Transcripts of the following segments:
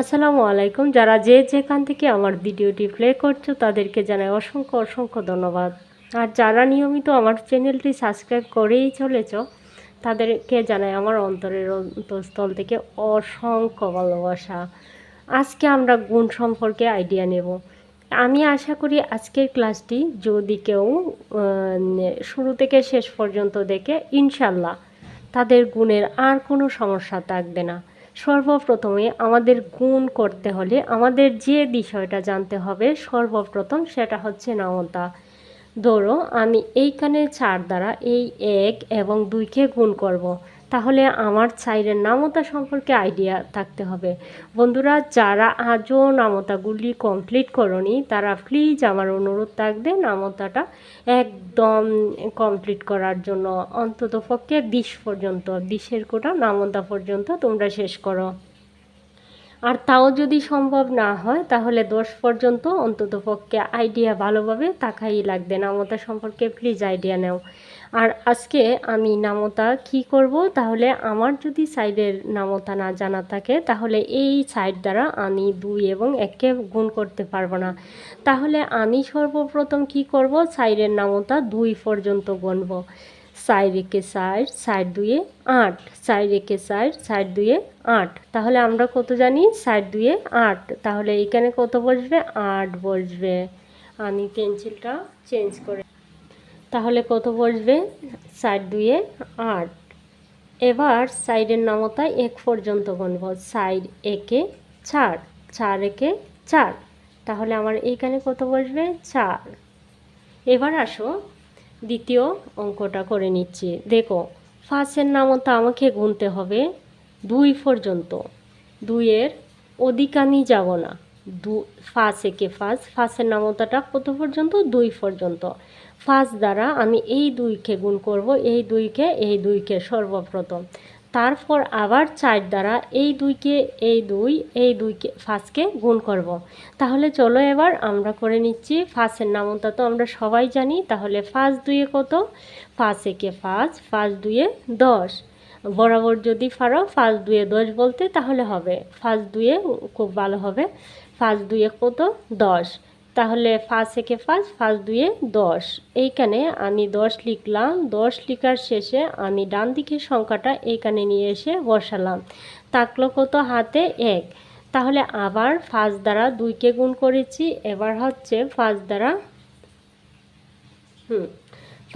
আসসালামু আলাইকুম। যারা যে যেখান থেকে আমার ভিডিওটি প্লে করছ, তাদেরকে জানাই অসংখ্য অসংখ্য ধন্যবাদ। আর যারা নিয়মিত আমার চ্যানেলটি সাবস্ক্রাইব করেই চলেছ, তাদেরকে জানাই আমার অন্তরের অন্তঃস্থল থেকে অসংখ্য ভালোবাসা। আজকে আমরা গুণ সম্পর্কে আইডিয়া নেব। আমি আশা করি আজকের ক্লাসটি যদি কেউ শুরু থেকে শেষ পর্যন্ত দেখে ইনশাল্লাহ তাদের গুণের আর কোনো সমস্যা থাকবে না। সর্বপ্রথমে আমাদের গুণ করতে হলে আমাদের যে বিষয়টা জানতে হবে সর্বপ্রথম সেটা হচ্ছে নমতা ধরো আমি এইখানে চার দ্বারা এই এক এবং দুইকে গুণ করব। তাহলে আমার চাইরের নামতা সম্পর্কে আইডিয়া থাকতে হবে। বন্ধুরা, যারা আজও নামতাগুলি কমপ্লিট করনি, তারা প্লিজ আমার অনুরোধ থাকবে নামতাটা একদম কমপ্লিট করার জন্য। অন্তত পক্ষে বিশ পর্যন্ত, বিশের কোটা নামতা পর্যন্ত তোমরা শেষ করো। আর তাও যদি সম্ভব না হয়, তাহলে দশ পর্যন্ত অন্তত পক্ষে আইডিয়া ভালোভাবে তাকাই লাগবে। নামতা সম্পর্কে প্লিজ আইডিয়া নাও। আর আজকে আমি নামতা কি করব? তাহলে আমার যদি সাইডের নামতা না জানা থাকে, তাহলে এই সাইড দ্বারা আমি দুই এবং এককে গুণ করতে পারব না। তাহলে আমি সর্বপ্রথম কি করব? সাইডের নামতা দুই পর্যন্ত গুনব। সাইড একে সাইড সাইড দুয়ে আট। সাইড একে সাইড সাইড দুয়ে আট। তাহলে আমরা কত জানি? সাইড দুয়ে আট। তাহলে এখানে কত বসবে? আট বসবে। আমি পেন্সিলটা চেঞ্জ করে তাহলে কত বসবে? সাইড দুয়ে আট। এবার সাইডের নামতায় এক পর্যন্ত গুনব। সাইড একে চার চার একে চার। তাহলে আমার এইখানে কত বসবে? চার। এবার আসো, দ্বিতীয় অঙ্কটা করে নিচ্ছি। দেখো ফার্স্টের নামতা আমাকে গুনতে হবে দুই পর্যন্ত। দুইয়ের অধিক আমি যাব না। দু ফার্স্ট একে ফার্স্ট ফার্স্টের নামতাটা কত পর্যন্ত? দুই পর্যন্ত। ফার্স্ট দ্বারা আমি এই দুইকে গুণ করব, এই দুইকে এই দুইকে সর্বপ্রথম। তারপর আবার চার দ্বারা এই দুইকে, এই দুই, এই দুইকে ফার্স্টকে গুণ করব। তাহলে চলো এবার আমরা করে নিচ্ছি ফার্স্টের নামতা তো আমরা সবাই জানি, তাহলে ফার্স্ট দুইয়ে কত? ফার্স্ট একে ফার্স্ট ফার্স্ট দুইয়ে দশ। বরাবর যদি পারো ফার্স্ট দুয়ে দশ বলতে তাহলে হবে। ফার্স্ট দুয়ে খুব ভালো হবে। ফার্স্ট দুয়ে কত? দশ। তাহলে ফার্স্ট একে ফার্স্ট ফার্স্ট দুয়ে দশ। এইখানে আমি দশ লিখলাম। দশ লিখার শেষে আমি ডান দিকের সংখ্যাটা এইখানে নিয়ে এসে বসালাম। তাকলো কত? হাতে এক। তাহলে আবার ফার্স্ট দ্বারা দুইকে গুণ করেছি। এবার হচ্ছে ফার্স্ট দ্বারা, হুম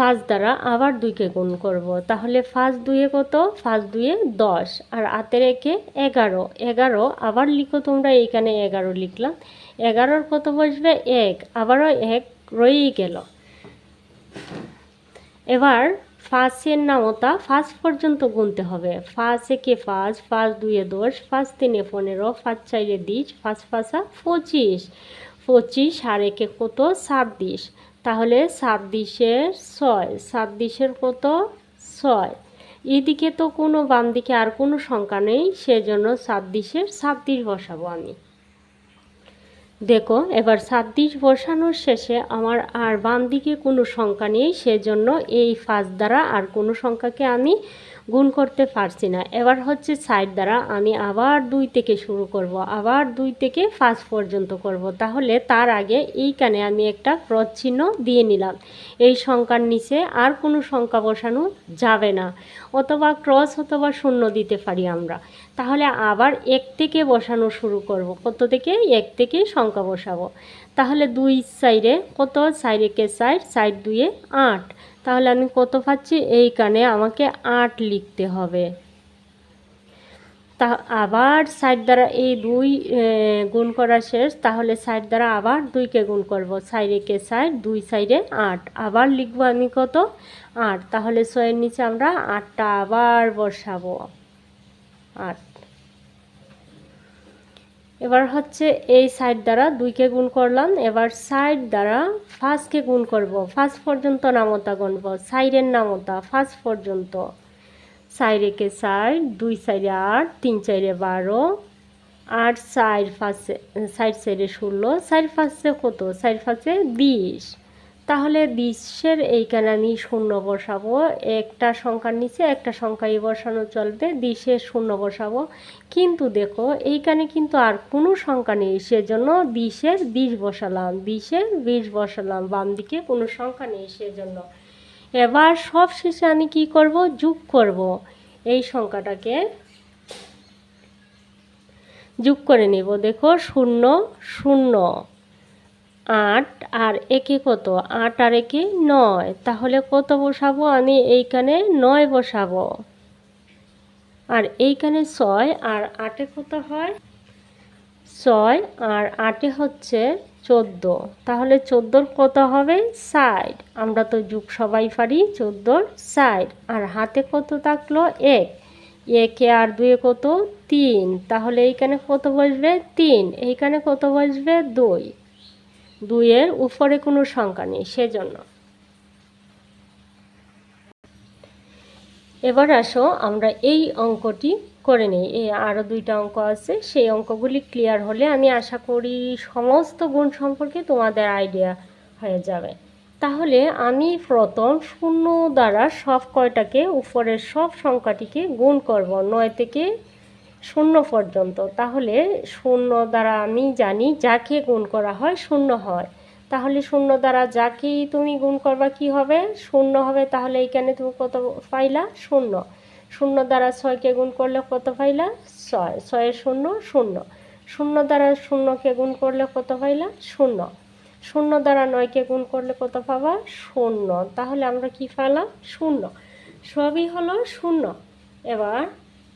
ফার্স্ট দ্বারা আবার দুইকে গুণ করব। তাহলে ফার্স্ট দুয়ে কত? ফার্স্ট দুয়ে দশ। আর আতের একে এগারো। এগারো, আবার লিখো তোমরা, এইখানে এগারো লিখলাম। এগারোর কত বসবে? এক। আবারও এক রয়েই গেল। এবার ফার্স্টের নামতা ফার্স্ট পর্যন্ত গুনতে হবে। ফার্স্ট একে ফার্স্ট ফার্স্ট দুয়ে দশ ফার্স্ট তিনে পনেরো ফার্স্ট চাইরে দিস ফার্স্ট ফার্স্টা পঁচিশ। পঁচিশ, আর একে কত? ছাব্বিশ। তাহলে ছাব্বিশের ছয়, ছাব্বিশের কত? ছয়। এদিকে তো কোনো বাম দিকে আর কোনো সংখ্যা নেই, সেজন্য ছাব্বিশের ছাব্বিশ বসাবো আমি। দেখো, এবার ছাব্বিশ বসানোর শেষে আমার আর বাম দিকে কোনো সংখ্যা নেই, সেজন্য এই ফাঁস দ্বারা আর কোনো সংখ্যাকে আমি গুণ করতে পারছি না। এবার হচ্ছে সাইড দ্বারা আমি আবার দুই থেকে শুরু করব, আবার দুই থেকে ফার্স্ট পর্যন্ত করব। তাহলে তার আগে এইখানে আমি একটা ক্রস চিহ্ন দিয়ে নিলাম। এই সংখ্যার নিচে আর কোনো সংখ্যা বসানো যাবে না, অথবা ক্রস অথবা শূন্য দিতে পারি আমরা। তাহলে আবার এক থেকে বসানো শুরু করব, কত থেকে? এক থেকে সংখ্যা বসাবো। তাহলে দুই সাইডে কত? সাইড একে সাইড সাইড দুয়ে আট। তাহলে আমি কত পাচ্ছি? এইখানে আমাকে আট লিখতে হবে। তা আবার সাইড দ্বারা এই দুই গুণ করা শেষ। তাহলে সাইড দ্বারা আবার দুইকে গুণ করব। সাইড একে সাইড, দুই সাইডে আট। আবার লিখব আমি কত? আট। তাহলে ছয়ের নিচে আমরা আটটা আবার বসাবো। আট। এবার হচ্ছে এই সাইড দ্বারা দুইকে গুণ করলাম, এবার সাইড দ্বারা ফার্স্টকে গুণ করব। ফার্স্ট পর্যন্ত নামতা গুনব সাইডের নামতা ফার্স্ট পর্যন্ত। সাইডেকে সাইড দুই সাইডে আট, তিন চাইরে বারো আট সাইড ফার্স্টে সাইড সাইডে ষোলো সাইড ফার্স্টে কত? সাইড ফার্স্টে বিশ। তাহলে বিশ্বের এইখানে আমি শূন্য বসাবো। একটা সংখ্যার নিচে একটা সংখ্যাই বসানো চলবে দিশে শূন্য বসাবো। কিন্তু দেখো, এইখানে কিন্তু আর কোনো সংখ্যা নেই। সেজন্য বিশের বিশ বসালাম বিশের বিশ বসালাম, বাম দিকে কোনো সংখ্যা নেই সেজন্য। এবার সব শেষে আমি কি করব? যোগ করব। এই সংখ্যাটাকে যোগ করে নেব। দেখো, শূন্য শূন্য। আট আর একে কত? আট আর একে নয়। তাহলে কত বসাবো? আমি এইখানে নয় বসাবো। আর এইখানে ছয় আর আটে কত হয়? ছয় আর আটে হচ্ছে চোদ্দ। তাহলে চোদ্দোর কত হবে? সাইড আমরা তো যুগ সবাই পারি চোদ্দোর সাইড আর হাতে কত থাকল? এক। একে আর দুয়ে কত? তিন। তাহলে এইখানে কত বসবে? তিন। এইখানে কত বসবে? দুই। দুইয়ের উপরে কোনো সংখ্যা নেই, সেজন্য। এবার আসো, আমরা এই অঙ্কটি করে নিই। এই আরও দুইটা অঙ্ক আছে, সেই অঙ্কগুলি ক্লিয়ার হলে আমি আশা করি সমস্ত গুণ সম্পর্কে তোমাদের আইডিয়া হয়ে যাবে। তাহলে আমি প্রথম শূন্য দ্বারা সব কয়টাকে, উপরের সব সংখ্যাটিকে গুণ করব, নয় থেকে শূন্য পর্যন্ত। তাহলে শূন্য দ্বারা আমি জানি যাকে গুণ করা হয় শূন্য হয়। তাহলে শূন্য দ্বারা যাকেই তুমি গুণ করবা কি হবে? শূন্য হবে, তাহলে এইখানে তুমি কত পাইলা? শূন্য। শূন্য দ্বারা ছয়কে গুণ করলে কত পাইলা? ছয়। ছয়ের শূন্য শূন্য। শূন্য দ্বারা শূন্যকে গুণ করলে কত পাইলা? শূন্য। শূন্য দ্বারা নয়কে গুণ করলে কত পাবা? শূন্য। তাহলে আমরা কি পেলাম শূন্য। সবই হলো শূন্য। এবার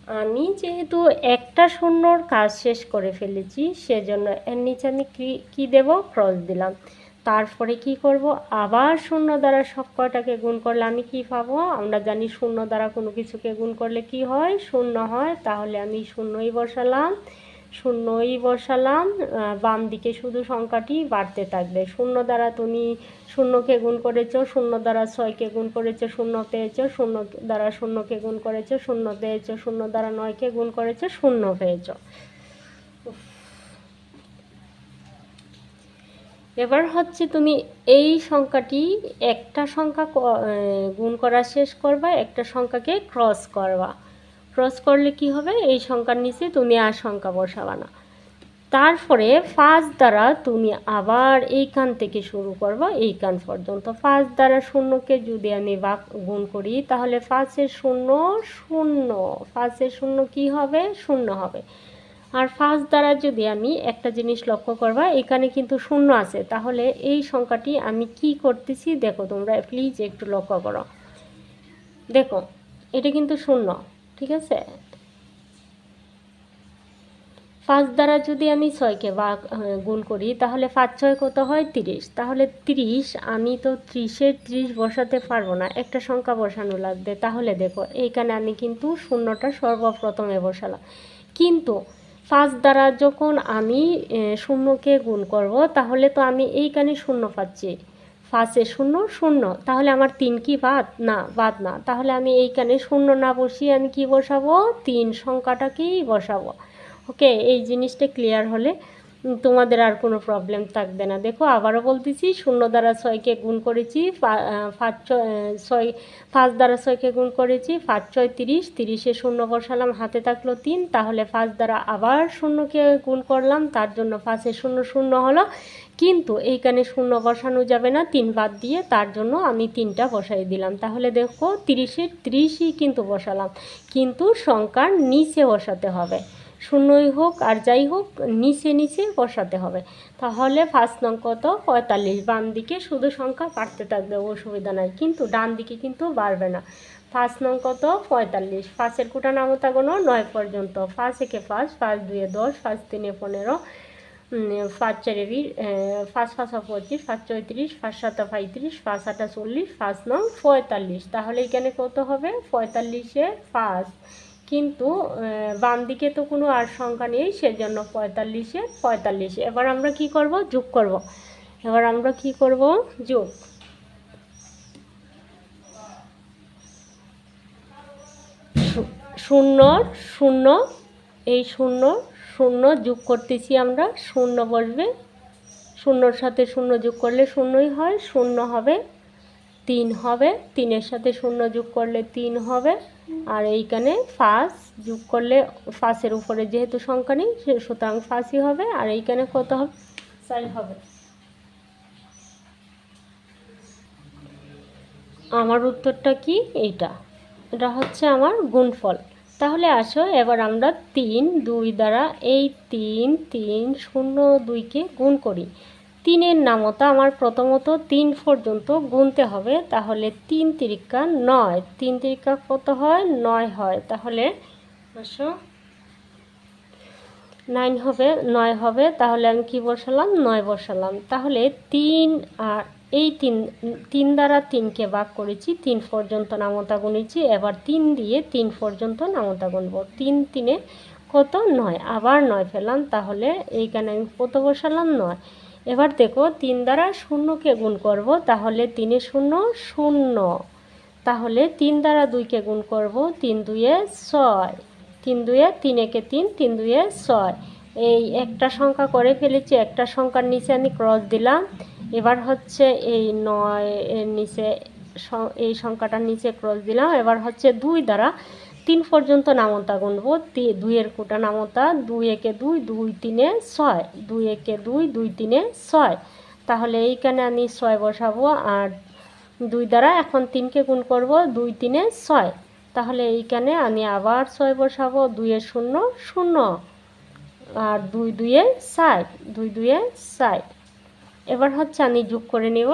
আমি যেহেতু একটা শূন্যর কাজ শেষ করে ফেলেছি, সেজন্য এর নিচে আমি কি, কী দেব? ক্রস দিলাম। তারপরে কি করব? আবার শূন্য দ্বারা সব কয়টাকে গুণ করলে আমি কি পাবো? আমরা জানি শূন্য দ্বারা কোনো কিছুকে গুণ করলে কি হয়? শূন্য হয়, তাহলে আমি শূন্যই বসালাম। শূন্যই বসালাম বাম দিকে শুধু সংখ্যাটি বাড়তে থাকবে। শূন্য দ্বারা তুমি শূন্যকে গুণ করেছ, শূন্য দ্বারা ছয়কে গুণ করেছ, শূন্য পেয়েছ, শূন্য দ্বারা শূন্যকে গুণ করেছ, শূন্য পেয়েছ, শূন্য দ্বারা নয়কে গুণ করেছ, শূন্য পেয়েছ। এবার হচ্ছে তুমি এই সংখ্যাটি একটা সংখ্যা গুণ করা শেষ করবা, একটা সংখ্যাকে ক্রস করবা। ক্রস করলে কি হবে? এই সংখ্যার নিচে তুমি আর সংখ্যা বসাবা না। তারপরে ফার্স্ট দ্বারা তুমি আবার এইখান থেকে শুরু করবা, এইখান পর্যন্ত। ফার্স্ট দ্বারা শূন্যকে যদি আমি বাক গুণ করি, তাহলে ফার্স্টের শূন্য শূন্য। ফার্স্টের শূন্য কি হবে? শূন্য হবে। আর ফার্স্ট দ্বারা যদি আমি একটা জিনিস লক্ষ্য করবা, এখানে কিন্তু শূন্য আছে। তাহলে এই সংখ্যাটি আমি কি করতেছি? দেখো তোমরা প্লিজ একটু লক্ষ্য করো। দেখো, এটা কিন্তু শূন্য। ঠিক আছে? পাঁচ দ্বারা যদি আমি ছয়কে বা গুণ করি, তাহলে পাঁচ ছয় কত হয়? তিরিশ। তাহলে তিরিশ, আমি তো ত্রিশের ত্রিশ বসাতে পারব না। একটা সংখ্যা বসানো লাগবে। তাহলে দেখো, এইখানে আমি কিন্তু শূন্যটা সর্বপ্রথমে বসালাম। কিন্তু পাঁচ দ্বারা যখন আমি শূন্যকে গুণ করব, তাহলে তো আমি এইখানে শূন্য পাচ্ছি। পাঁচে শূন্য শূন্য। তাহলে আমার তিন কি বাদ? না বাদ না। তাহলে আমি এইখানে শূন্য না বসিয়ে আমি কি বসাবো? তিন। সংখ্যাটাকেই বসাবো? ওকে এই জিনিসটা ক্লিয়ার হলে তোমাদের আর কোনো প্রবলেম থাকবে না। দেখো, আবারও বলতেছি, শূন্য দ্বারা ছয়কে গুণ করেছি পাঁচ ছয় ছয়, পাঁচ দ্বারা ছয়কে গুণ করেছি পাঁচ ছয় তিরিশ, তিরিশে শূন্য বসালাম, হাতে থাকল তিন, তাহলে পাঁচ দ্বারা আবার শূন্যকে গুণ করলাম, তার জন্য পাঁচে শূন্য শূন্য হলো। কিন্তু এইখানে শূন্য বসানো যাবে না, তিন বাদ দিয়ে তার জন্য আমি তিনটা বসাই দিলাম। তাহলে দেখো, তিরিশে তিরিশই কিন্তু বসালাম, কিন্তু সংখ্যার নিচে বসাতে হবে। শূন্যই হোক আর যাই হোক, নিচে নিচে বসাতে হবে। তাহলে ফার্স্ট নং কত? পঁয়তাল্লিশ। বাম দিকে শুধু সংখ্যা বাড়তে থাকবে, অসুবিধা নাই। কিন্তু ডান দিকে কিন্তু বাড়বে না। ফার্স্ট নং কত? পঁয়তাল্লিশ। ফার্স্টের কুটা নামতা কোনো? নয় পর্যন্ত। ফার্স্ট একে ফার্স্ট ফার্স্ট দুয়ে দশ ফার্স্ট তিনে পনেরো ফার্স্ট চারে ফার্স্ট ফার্স্ট পঁচিশ ফার্স্ট চৌত্রিশ ফার্স্ট সাতা পঁয়ত্রিশ ফার্স্ট আটা চল্লিশ ফার্স্ট নং পঁয়তাল্লিশ। তাহলে এখানে কত হবে? পঁয়তাল্লিশে ফার্স্ট কিন্তু বাম দিকে তো কোনো আর সংখ্যা নেই, সেজন্য পঁয়তাল্লিশে পঁয়তাল্লিশে। এবার আমরা কি করব? যোগ করব। এবার আমরা কি করব? যোগ। শূন্য শূন্য, এই শূন্য শূন্য যোগ করতেছি আমরা, শূন্য বসবে। শূন্যর সাথে শূন্য যোগ করলে শূন্যই হয়, শূন্য হবে। তিন হবে তিনের সাথে শূন্য যোগ করলে তিন হবে আর এইখানে ফাঁস যোগ করলে ফাঁসের উপরে যেহেতু সংখ্যা নেই সে সুতরাং ফাঁসই হবে আর এইখানে কত হবে? চার হবে। আমার উত্তরটা কি? এইটা। এটা হচ্ছে আমার গুণফল। তাহলে আসো এবার আমরা তিন দুই দ্বারা এই তিন তিন শূন্য দুইকে গুণ করি। তিনের নামতা আমার প্রথমত তিন পর্যন্ত গুনতে হবে, তাহলে তিন তিরিকা নয়। তিন তিরিকা কত হয়? নয় হয়। তাহলে আসো। নাইন হবে, নয় হবে, তাহলে আমি কি বসালাম? নয় বসালাম। তাহলে তিন আর এই তিন তিন দ্বারা তিনকে ভাগ করেছি, তিন পর্যন্ত নামতা গুনেছি, এবার তিন দিয়ে তিন পর্যন্ত নামতা গুনবো। তিন তিনে কত? নয়। আবার নয় ফেলাম, তাহলে এইখানে আমি কত বসালাম? নয়। এবার দেখো, তিন দ্বারা শূন্যকে গুণ করব, তাহলে তিনে শূন্য শূন্য। তাহলে তিন দ্বারা দুইকে গুণ করব, তিন দুয়ে ছয়। তিন দুয়ে তিন তিন তিন দুয়ে ছয়। এই একটা সংখ্যা করে ফেলেছি, একটা সংখ্যার নিচে আমি ক্রস দিলাম। এবার হচ্ছে এই নয় এর নিচে এই সংখ্যাটার নিচে ক্রস দিলাম। এবার হচ্ছে দুই দ্বারা তিন পর্যন্ত নামতা গুনবো। দুইয়ের কোটা নামতা, দুই একে দুই দুই তিনে ছয়। দুই একে দুই দুই তিনে ছয়। তাহলে এইখানে আমি ছয় বসাবো আর দুই দ্বারা এখন তিনকে গুণ করব, দুই তিনে ছয়। তাহলে এইখানে আমি আবার ছয় বসাবো, দুইয়ে শূন্য শূন্য। আর দুই দুইয়ে ষাট, দুই দুইয়ে ষাট। এবার হচ্ছে আমি যোগ করে নেব।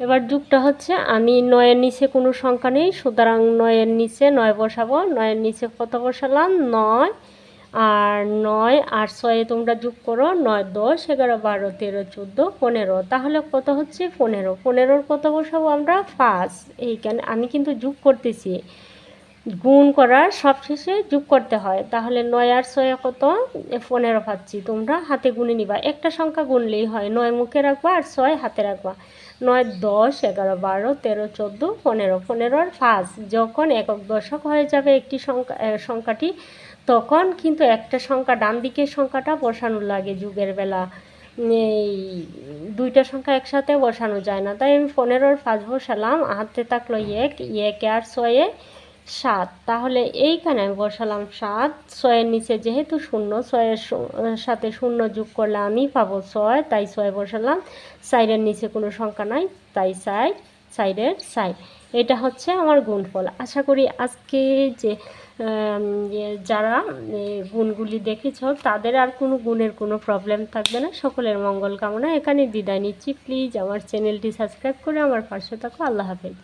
এবার যুগটা হচ্ছে, আমি নয়ের নিচে কোনো সংখ্যা নেই, সুতরাং নয়ের নিচে নয় বসাবো, নয়ের নিচে কত বসালাম? নয়। আর নয় আর ছয়ে তোমরা যোগ করো, নয় দশ, এগারো, বারো, তেরো, চোদ্দ, পনেরো। তাহলে কত হচ্ছে? পনেরো। পনেরোর কত বসাবো আমরা? পাঁচ। এইখানে আমি কিন্তু যোগ করতেছি। গুণ করার সবশেষে যোগ করতে হয়। তাহলে নয় আর ছয় কত? পনেরো পাচ্ছি তোমরা হাতে গুনে নিবা। একটা সংখ্যা গুনলেই হয়। নয় মুখে রাখবা আর ছয় হাতে রাখবা। নয়, দশ, এগারো, বারো, তেরো, চোদ্দ, পনেরো। পনেরোর পাঁচ। যখন একক দশক হয়ে যাবে একটি সংখ্যা সংখ্যাটি, তখন কিন্তু একটা সংখ্যা ডান দিকের সংখ্যাটা বসানো লাগে যুগের বেলা। এই দুইটা সংখ্যা একসাথে বসানো যায় না। তাই আমি পনেরোর পাঁচ বসালাম। হাতে থাকল এক, একে আর ছয়ে সাত। তাহলে এইখানে আমি বসালাম সাত। ছয়ের নিচে যেহেতু শূন্য, ছয়ের সাথে শূন্য যোগ করলে আমি পাবো ছয়, তাই ছয় বসালাম। সাইডের নিচে কোনো সংখ্যা নাই, তাই সাইড সাইডের সাইড এটা হচ্ছে আমার গুণফল। আশা করি আজকে যে যারা গুণগুলি দেখেছ, তাদের আর কোনো গুণের কোনো প্রবলেম থাকবে না। সকলের মঙ্গল কামনা। এখানে বিদায় নিচ্ছি। প্লিজ আমার চ্যানেলটি সাবস্ক্রাইব করে আমার পাশে থাকো। আল্লাহ হাফেজ।